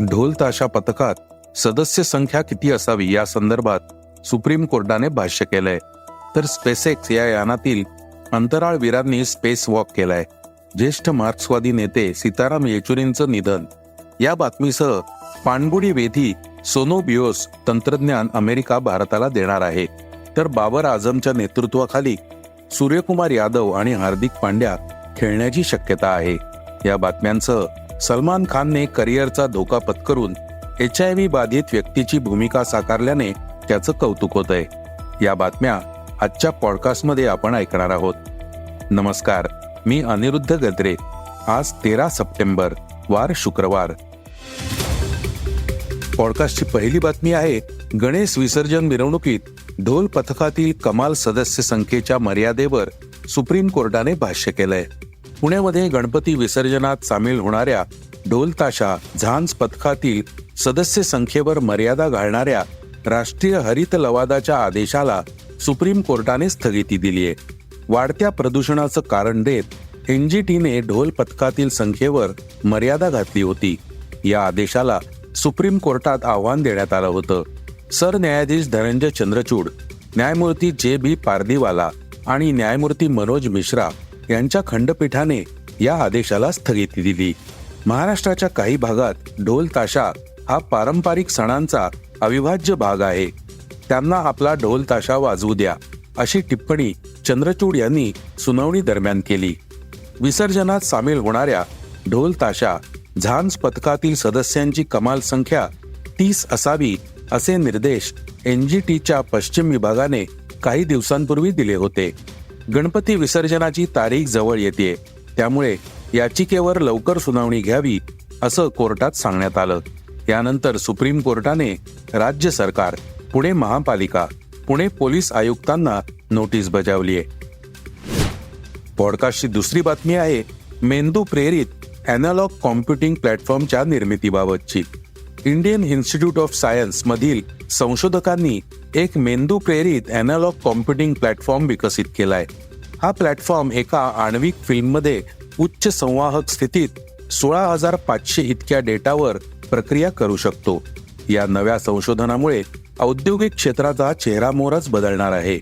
ढोल ताशा पथकात सदस्य संख्या किती असावी या संदर्भात सुप्रीम कोर्टाने भाष्य केलंय. तर स्पेसेक्स या यानातील अंतराळवीरांनी स्पेस वॉक केलाय. ज्येष्ठ मार्क्सवादी नेते सीताराम येचुरींचं निधन. या बातमीसह पाणबुडी वेधी सोनो बिओस तंत्रज्ञान अमेरिका भारताला देणार आहे. तर बाबर आझमच्या नेतृत्वाखाली सूर्यकुमार यादव आणि हार्दिक पांड्या खेळण्याची शक्यता आहे. या बातम्यांसह सलमान खानने करिअरचा धोका पत्करून एच आय व्ही बाधित व्यक्तीची भूमिका साकारल्याने त्याचं कौतुक होत आहे या बातम्या आजच्या पॉडकास्टमध्ये आपण ऐकणार आहोत. नमस्कार मी अनिरुद्ध गद्रे. आज तेरा सप्टेंबर वार शुक्रवार. पॉडकास्टची पहिली बातमी आहे गणेश विसर्जन मिरवणुकीत ढोल पथकातील कमाल सदस्य संख्येच्या मर्यादेवर सुप्रीम कोर्टाने भाष्य केलंय. पुण्यामध्ये गणपती विसर्जनात सामील होणाऱ्या ढोलताशा झांज पथकातील सदस्य संख्येवर मर्यादा घालणाऱ्या राष्ट्रीय हरित लवादाच्या आदेशाला सुप्रीम कोर्टाने स्थगिती दिली आहे. वाढत्या प्रदूषणाचं कारण देत एनजीटीने ढोल पथकातील संख्येवर मर्यादा घातली होती. या आदेशाला सुप्रीम कोर्टात आव्हान देण्यात आलं होतं. सरन्यायाधीश धनंजय चंद्रचूड न्यायमूर्ती जे बी पारदीवाला आणि न्यायमूर्ती मनोज मिश्रा यांच्या खंडपीठाने या आदेशाला स्थगिती दिली. महाराष्ट्राच्या काही भागात ढोल ताशा हा पारंपरिक सणांचा अविभाज्य भाग आहे. त्यांना आपला ढोल ताशा वाजवू द्या अशी टिप्पणी चंद्रचूड यांनी सुनावणी दरम्यान केली. विसर्जनात सामील होणाऱ्या ढोल ताशा झांज पथकातील सदस्यांची कमाल संख्या तीस असावी असे निर्देश एनजीटीच्या पश्चिम विभागाने काही दिवसांपूर्वी दिले होते. गणपती विसर्जनाची तारीख जवळ येते त्यामुळे याचिकेवर लवकर सुनावणी घ्यावी असं कोर्टात सांगण्यात आलं. यानंतर सुप्रीम कोर्टाने राज्य सरकार पुणे महापालिका पुणे पोलीस आयुक्तांना नोटीस बजावली आहे पॉडकास्टची दुसरी बातमी आहे मेंदू प्रेरित अॅनालॉग कॉम्प्युटिंग प्लॅटफॉर्मच्या निर्मितीबाबतची. इंडियन इन्स्टिट्यूट ऑफ सायन्स मधील संशोधकांनी एक मेंदू प्रेरित अॅनालॉग कॉम्प्युटिंग प्लॅटफॉर्म विकसित केलाय. हा प्लॅटफॉर्म एका आण्विक फिल्ममध्ये उच्च संवाहक स्थितीत सोळा हजार पाचशे इतक्या डेटावर प्रक्रिया करू शकतो. या नव्या संशोधनामुळे औद्योगिक क्षेत्राचा चेहरामोहरच बदलणार आहे.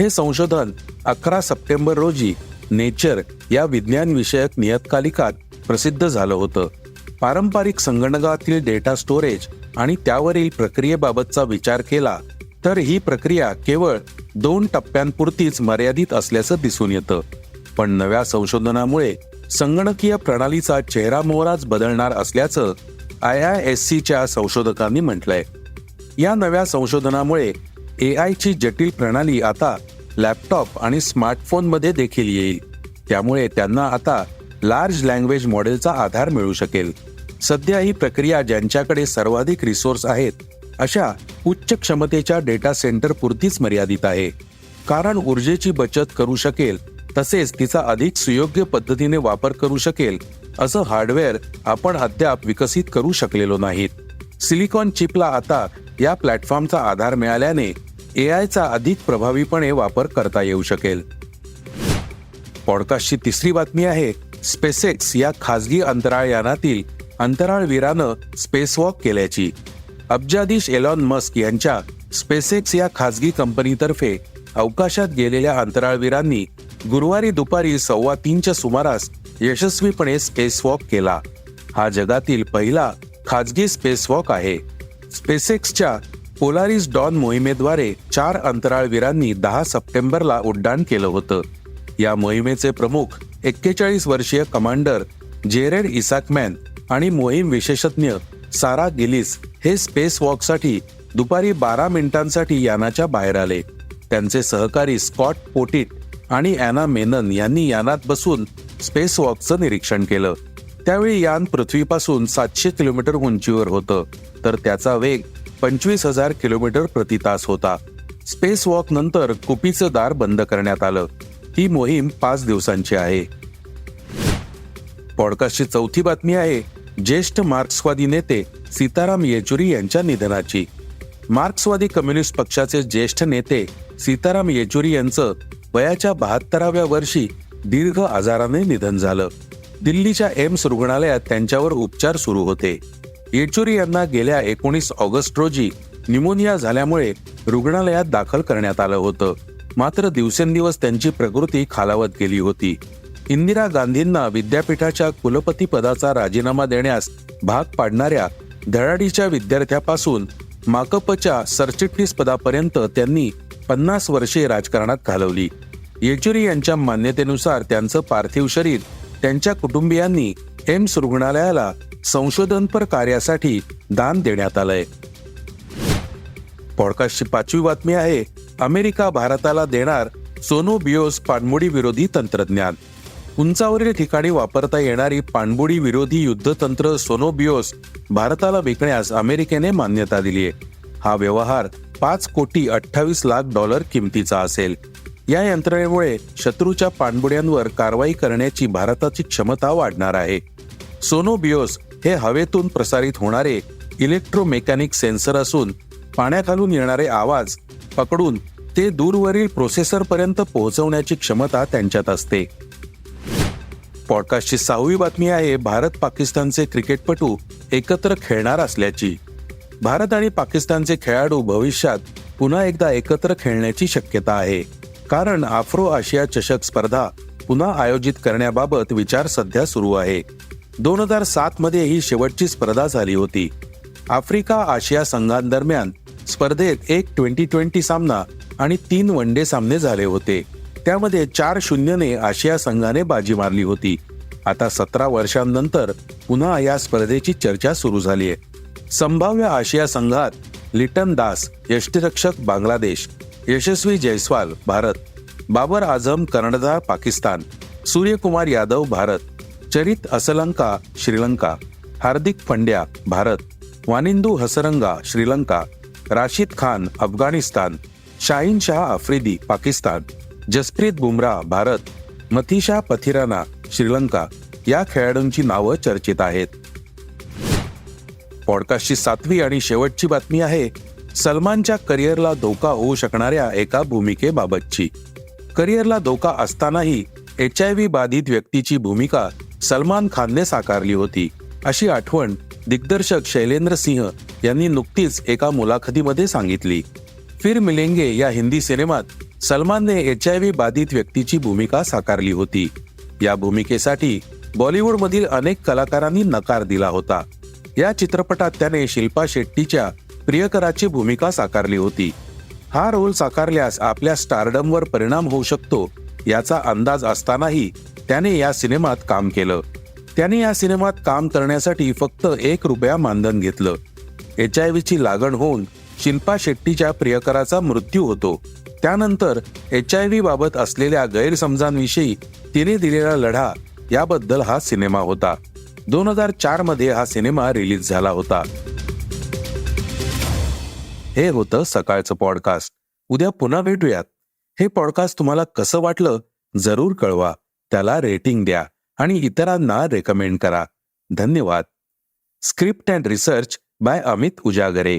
हे संशोधन अकरा सप्टेंबर रोजी नेचर या विज्ञान विषयक नियतकालिकात प्रसिद्ध झालं होतं. पारंपरिक संगणकातील डेटा स्टोरेज आणि त्यावरील प्रक्रियेबाबतचा विचार केला तर ही प्रक्रिया केवळ दोन टप्प्यांपुरतीच मर्यादित असल्याचं दिसून येतं. पण नव्या संशोधनामुळे संगणकीय प्रणालीचा चेहरा मोहराच बदलणार असल्याचं आय आय एस सीच्या संशोधकांनी म्हटलंय. या नव्या संशोधनामुळे ए आयची जटिल प्रणाली आता लॅपटॉप आणि स्मार्टफोनमध्ये देखील येईल. त्यामुळे त्यांना आता लार्ज लँग्वेज मॉडेलचा आधार मिळू शकेल. सध्या ही प्रक्रिया ज्यांच्याकडे सर्वाधिक रिसोर्स आहेत अशा उच्च क्षमतेच्या डेटा सेंटर पुरतीच मर्यादित आहे. कारण ऊर्जेची बचत करू शकेल तसेच तिचा अधिक सुयोग्य पद्धतीने वापर करू शकेल असं हार्डवेअर आपण अद्याप विकसित करू शकलेलो नाहीत. सिलिकॉन चिपला आता या प्लॅटफॉर्मचा आधार मिळाल्याने ए आयचा अधिक प्रभावीपणे वापर करता येऊ शकेल. पॉडकास्टची तिसरी बातमी आहे स्पेसेक्स या खासगी अंतराळयानातील अंतराळवीरानं स्पेसवॉक केल्याची. अब्जाधीश एलॉन मस्क यांच्या स्पेसेक्स या खासगी कंपनीतर्फे अवकाशात गेलेल्या अंतराळवीरांनी गुरुवारी दुपारी सव्वा तीनच्या सुमारास यशस्वीपणे स्पेसवॉक केला. हा जगातील पहिला खाजगी स्पेसवॉक आहे. स्पेसेक्सच्या पोलारिस डॉन मोहिमेद्वारे चार अंतराळवीरांनी दहा सप्टेंबरला उड्डाण केलं होतं. या मोहिमेचे प्रमुख एक्केचाळीस वर्षीय कमांडर जेरेड इसाकमॅन आणि मोहीम विशेषज्ञ सारा गिलिस हे स्पेस वॉकसाठी दुपारी बारा मिनिटांसाठी यानाच्या बाहेर आले. त्यांचे सहकारी स्कॉट पोटिट आणि ॲना मेनन यांनी यानात बसून स्पेस वॉकचं निरीक्षण केलं. त्यावेळी यान पृथ्वीपासून सातशे किलोमीटर उंचीवर होतं तर त्याचा वेग पंचवीस हजार किलोमीटर प्रति तास होता. स्पेस वॉक नंतर कुपीचं दार बंद करण्यात आलं. ही मोहीम पाच दिवसांची आहे. पॉडकास्टची चौथी बातमी आहे ज्येष्ठ मार्क्सवादी नेते सीताराम येचुरी यांच्या निधनाची. मार्क्सवादी कम्युनिस्ट पक्षाचे ज्येष्ठ नेते सीताराम येचुरी यांचं वयाच्या बहात्तराव्या वर्षी दीर्घ आजाराने निधन झालं. दिल्लीच्या एम्स रुग्णालयात त्यांच्यावर उपचार सुरू होते. येचुरी यांना गेल्या एकोणीस ऑगस्ट रोजी न्युमोनिया झाल्यामुळे रुग्णालयात दाखल करण्यात आलं होतं. मात्र दिवसेंदिवस त्यांची प्रकृती खालावत गेली होती. इंदिरा गांधींना विद्यापीठाच्या कुलपती पदाचा राजीनामा देण्यास भाग पाडणाऱ्या धडाडीच्या विद्यार्थ्यापासून माकपच्या सरचिटणीस पदापर्यंत त्यांनी पन्नास वर्षे राजकारणात घालवली. येचुरी यांच्या मान्यतेनुसार त्यांचं पार्थिव शरीर त्यांच्या कुटुंबियांनी एम्स रुग्णालयाला संशोधनपर कार्यासाठी दान देण्यात आलंय. पॉडकास्टची पाचवी बातमी आहे अमेरिका भारताला देणार सोनो बियोस पाणबुडी विरोधी तंत्रज्ञान. उंचावरील ठिकाणी वापरता येणारी पाणबुडी विरोधी युद्धतंत्र सोनो बिओस भारताला विकण्यास अमेरिकेने मान्यता दिली आहे. हा व्यवहार पाच कोटी अठ्ठावीस लाख डॉलर किमतीचा असेल. या यंत्रणेमुळे शत्रूच्या पाणबुड्यांवर कारवाई करण्याची भारताची क्षमता वाढणार आहे. सोनो बिओस हे हवेतून प्रसारित होणारे इलेक्ट्रोमेकॅनिक सेन्सर असून पाण्याखालून येणारे आवाज पकडून ते दूरवरील प्रोसेसरपर्यंत पोहोचवण्याची क्षमता त्यांच्यात असते. पॉडकास्टची सहावी बातमी आहे भारत पाकिस्तानचे क्रिकेटपटू एकत्र खेळणार असल्याची. भारत आणि पाकिस्तानचे खेळाडू भविष्यात पुन्हा एकदा एकत्र खेळण्याची शक्यता आहे. कारण आफ्रो आशिया चषक स्पर्धा पुन्हा आयोजित करण्याबाबत विचार सध्या सुरू आहे. दोन हजार सात मध्ये ही शेवटची स्पर्धा झाली होती. आफ्रिका आशिया संघांदरम्यान स्पर्धेत एक ट्वेंटी ट्वेंटी सामना आणि तीन वन डे सामने झाले होते. त्यामध्ये चार शून्यने आशिया संघाने बाजी मारली होती. आता सतरा वर्षांनंतर पुन्हा या स्पर्धेची चर्चा सुरू झाली आहे संभाव्य आशिया संघात लिटन दास यष्टीरक्षक बांगलादेश यशस्वी जयस्वाल भारत बाबर आझम कर्णधार पाकिस्तान सूर्यकुमार यादव भारत चरित असलंका श्रीलंका हार्दिक पंड्या भारत वानिंदू हसरंगा श्रीलंका राशिद खान अफगाणिस्तान शाहीन शाह आफ्रिदी पाकिस्तान जसप्रीत बुमराह भारत मथिशा पथिराना श्रीलंका या खेळाडूंची नावं चर्चेत आहेत. पॉडकास्टची सातवी आणि शेवटची बातमी आहे सलमानच्या करिअरला धोका होऊ शकणाऱ्या एका भूमिकेबाबतची. करिअरला धोका असतानाही एच आय व्ही बाधित व्यक्तीची भूमिका सलमान खानने साकारली होती अशी आठवण दिग्दर्शक शैलेंद्र सिंह यांनी नुकतीच एका मुलाखतीमध्ये सांगितली. फिर मिलेंगे या हिंदी सिनेमात सलमानने एच आय व्ही बाधित व्यक्तीची भूमिका साकारली होती. या भूमिकेसाठी बॉलिवूडमधील अनेक कलाकारांनी नकार दिला होता. या चित्रपटात त्याने शिल्पा शेट्टीच्या प्रियकराची भूमिका साकारली होती. हा रोल साकारल्यास आपल्या स्टारडमवर परिणाम होऊ शकतो याचा अंदाज असतानाही त्याने या सिनेमात काम केलं. त्याने या सिनेमात काम करण्यासाठी फक्त एक रुपया मानधन घेतलं. एच आय व्हीची लागण होऊन शिल्पा शेट्टीच्या प्रियकराचा मृत्यू होतो. त्यानंतर एच आय व्ही बाबत असलेल्या गैरसमजांविषयी तिने दिलेला लढा याबद्दल हा सिनेमा होता. दोन हजार चारमध्ये हा सिनेमा रिलीज झाला होता. हे होतं सकाळचं पॉडकास्ट. उद्या पुन्हा भेटूयात. हे पॉडकास्ट तुम्हाला कसं वाटलं जरूर कळवा. त्याला रेटिंग द्या. आणि इतरांना रेकमेंड करा. धन्यवाद. Script and research by Amit Ujagare